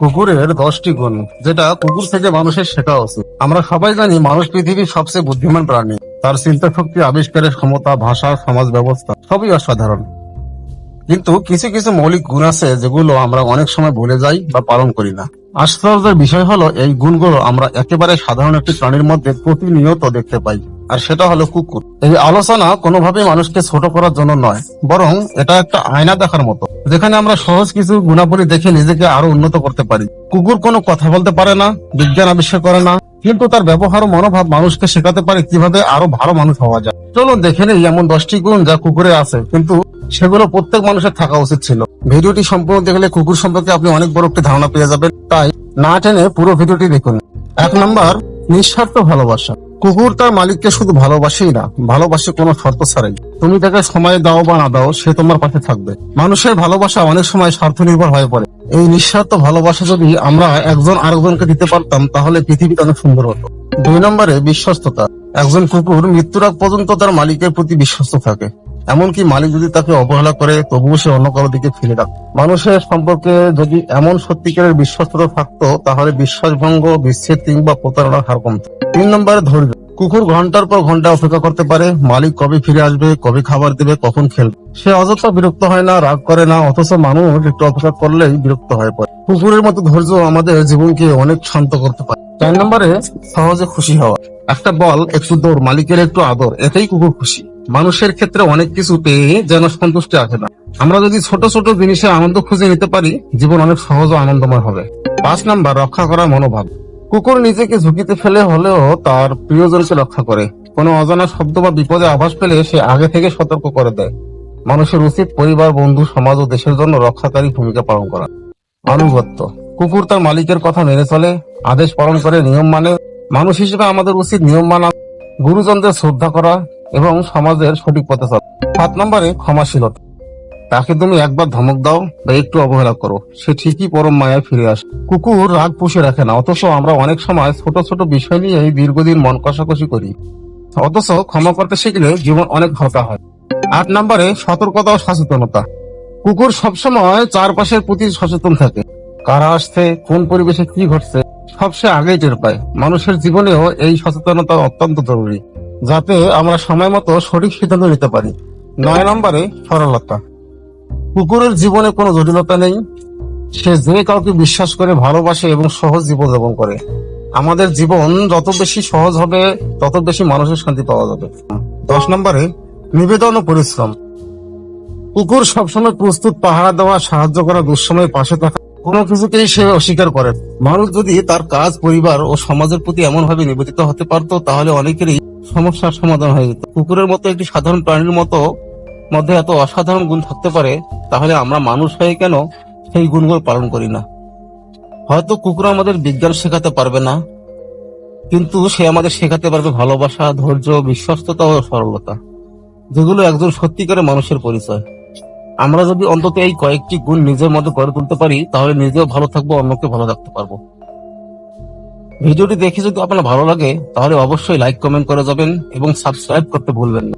কুকুরের দশটি গুণ, যেটা কুকুর থেকে মানুষের শেখা উচিত। আমরা সবাই জানি মানুষ পৃথিবীর সবচেয়ে বুদ্ধিমান প্রাণী। তার চিন্তা শক্তি আবিষ্কারের ক্ষমতা, ভাষা, সমাজ ব্যবস্থা, সবই অসাধারণ। কিন্তু কিছু কিছু মৌলিক গুণ আছে যেগুলো আমরা অনেক সময় ভুলে যাই বা পালন করি না। আশ্চর্যের বিষয় হলো, এই গুণগুলো আমরা একেবারে সাধারণ একটি প্রাণীর মধ্যে প্রতিনিয়ত দেখতে পাই। আর সেটা হলো কুকুর। এই আলোচনা কোনোভাবেই মানুষকে ছোট করার জন্য নয়, বরং এটা একটা আয়না দেখার মতো, যেখানে আমরা সহজ কিছু গুণাবলী দেখে নিজেকে আরও উন্নত করতে পারি। কুকুর কোনো কথা বলতে পারে না, বিজ্ঞান আবিষ্কার করে না, কিন্তু তার ব্যবহার ও মনোভাব মানুষকে শেখাতে পারে কীভাবে আরও ভালো মানুষ হওয়া যায়। চলুন দেখে নেই এমন দশটি গুণ যা কুকুরে আছে, কিন্তু সেগুলো প্রত্যেক মানুষের থাকা উচিত ছিল। ভিডিওটি সম্পূর্ণ দেখলে কুকুর সম্পর্কে আপনি অনেক বড় একটি ধারণা পেয়ে যাবেন, তাই না টেনে পুরো ভিডিওটি দেখুন। এক নম্বর, নিঃস্বার্থ ভালোবাসা। কুকুর তার মালিককে শুধু ভালোবাসেই না, ভালোবাসে কোনো শর্ত ছাড়াই। তুমি তাকে সময় দাও বা না দাও, সে তোমার পাশে থাকবে। মানুষের ভালোবাসা অনেক সময় স্বার্থ নির্ভর হয়ে পড়ে। এই নিঃস্বার্থ ভালোবাসা যদি আমরা একজন আরেকজনকে দিতে পারতাম, তাহলে পৃথিবীটা অনেক সুন্দর হতো। দুই নম্বরে, বিশ্বস্ততা। একজন কুকুর মৃত্যুর আগ পর্যন্ত তার মালিকের প্রতি বিশ্বস্ত থাকে। এমনকি মালিক যদি তাকে অবহেলা করে, তবুও সে অন্য কারও দিকে ফিরে রাখে মানুষের সম্পর্কে যদি এমন সত্যিকারের বিশ্বস্ততা থাকতো, তাহলে বিশ্বাসভঙ্গ, বিচ্ছেদ কিংবা প্রতারণার হার কমত। তিন নম্বরে ধৈর্য। কুকুর ঘণ্টার পর ঘণ্টা অপেক্ষা করতে পারে। মালিক কবে ফিরে আসবে, কবে খাবার দেবে, কখন খেলবে? সে অযথা বিরক্ত হয় না, রাগ করে না, অথচ মানুষ একটু অপেক্ষা করলেই বিরক্ত হয়ে পড়ে। কুকুরের মতো ধৈর্য আমাদের জীবনকে অনেক শান্ত করতে পারে। চার নম্বরে সহজে খুশি হওয়া। একটা বল, একটু দৌড়, মালিকের একটু আদর, এতেই কুকুর খুশি। মানুষের ক্ষেত্রে অনেক কিছু পেয়ে যেন সন্তুষ্টি আসে না। আমরা যদি ছোট ছোট জিনিসের আনন্দ খুঁজে নিতে পারি, জীবন অনেক সহজ ও আনন্দময় হবে। পাঁচ নাম্বার, রক্ষা করার মনোভাব। কুকুর নিজেকে ঝুঁকিতে ফেলে হলেও তার প্রিয়জনকে রক্ষা করে। কোনো অজানা শব্দ বা বিপদে আভাস পেলে সে আগে থেকে সতর্ক করে দেয়। মানুষের উচিত পরিবার, বন্ধু, সমাজ ও দেশের জন্য রক্ষাকারী ভূমিকা পালন করা। আনুগত্য। কুকুর তার মালিকের কথা মেনে চলে, আদেশ পালন করে, নিয়ম মানে। মানুষ হিসেবে আমাদের উচিত নিয়ম মানা। গুরুজনদের শ্রদ্ধা করা এবং সমাজের সঠিক পথে চলা। সাত নম্বরে ক্ষমাশীলতা। তাকে তুমি একবার ধমক দাও বা একটু অবহেলা করো। সে ঠিকই পরম মায়ায় ফিরে আসে। কুকুর রাগ পুষে রাখে না, অথচ আমরা অনেক সময় ছোট ছোট বিষয় নিয়ে দীর্ঘদিন মন কষাকষি করি। অথচ ক্ষমা করতে শিখলে জীবন অনেক হালকা হয়। আট নম্বরে সতর্কতা ও সচেতনতা। কুকুর সবসময় চারপাশের প্রতি সচেতন থাকে। কারা আসছে, কোন পরিবেশে কি ঘটছে, সব সে আগেই টের পায়। মানুষের জীবনেও এই সচেতনতা অত্যন্ত জরুরি। যাতে আমরা সময় মতো সঠিক সিদ্ধান্ত নিতে পারি। নয় নম্বরে সরলতা। কুকুরের জীবনে কোনো জটিলতা নেই। সে যে কাউকে বিশ্বাস করে, ভালোবাসে এবং সহজ জীবন যাপন করে। আমাদের জীবন যত বেশি সহজ হবে, তত বেশি মানুষের শান্তি পাওয়া যাবে। দশ নম্বরে নিবেদন ও পরিশ্রম। কুকুর সবসময় প্রস্তুত পাহারা দেওয়া, সাহায্য করা, দুঃসময়ে পাশে থাকা, কোনো কিছুকেই সে অস্বীকার করে মানুষ যদি তার কাজ, পরিবার ও সমাজের প্রতি এমন ভাবে নিবেদিত হতে পারতো, তাহলে অনেকেরই সমস্যার সমাধান হয়ে যেত। কুকুরের মতো একটি সাধারণ প্রাণীর মতো মধ্যে এত অসাধারণ গুণ থাকতে পারে, তাহলে আমরা মানুষ হয়ে কেন সেই গুণগুলো পালন করি না? হয়তো কুকুর আমাদের বিজ্ঞান শেখাতে পারবে না, কিন্তু সে আমাদের শেখাতে পারবে ভালোবাসা, ধৈর্য, বিশ্বস্ততা ও সরলতা, যেগুলো একজন সত্যিকারের মানুষের পরিচয়। আমরা যদি অন্তত এই কয়েকটি গুণ নিজের মধ্যে গড়ে তুলতে পারি, তাহলে নিজেও ভালো থাকব, অন্যকে ভালো রাখতে পারব। ভিডিওটি দেখে যদি আপনার ভালো লাগে, তাহলে অবশ্যই লাইক কমেন্ট করে যাবেন এবং সাবস্ক্রাইব করতে ভুলবেন না।